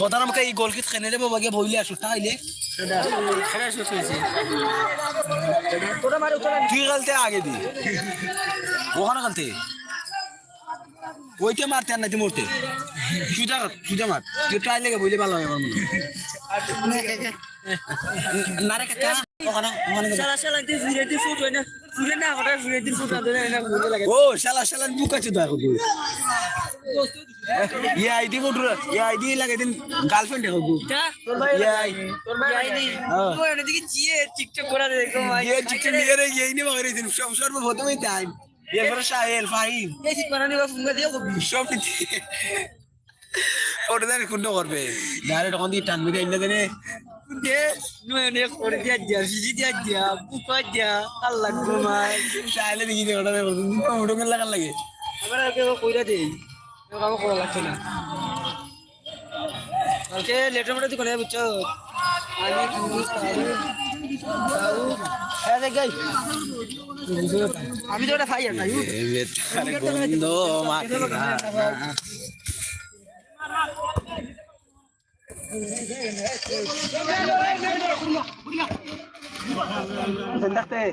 কথা আমাকে এই গোলকিট খেনে দেবো বাগে বইলে আসো তাইলে তুই খেলতে আগে দি। ওখানে খেলতে ওইটা মারতে আর নাইতে মরতে সুজা সুজা মার তুই ট্রাই লেগে বইলে ভালো হয় আমার মনে। না কাকা ওখানে ওখানে তুই ফিরে তুই ফুট হয় না। ও শালা আছে লাগে দিন গার্লফ্রেন্ড দেখো গু। তোর ভাই ইয়া এটা দিকে জিয়ে টিকটক করে দেখো ভাই। ইয়া টিকটক নিয়ে রে নি মাগরে দিন সব সর্ব প্রথমেই তাই ইয়া ফর সাহেল ফাহিম। এই সিট বানানি বা ফুঙ্গা দিও সব দেন করবে। ডাইরেক্ট ওখান দিয়ে টানবে না দেনে। মাই। শায়লে দিকে দিয়ে ওটা ওটা কেন লাগার লাগে? এবার আগে কইরা দেই এ কাম করা লাগছে না। কালকে লেটার মেটা তুই কোনে বুঝছ? আমি হ্যাঁ আমি তো ওটা খাই আর খাই। গন্ধ মাখে Sentaste.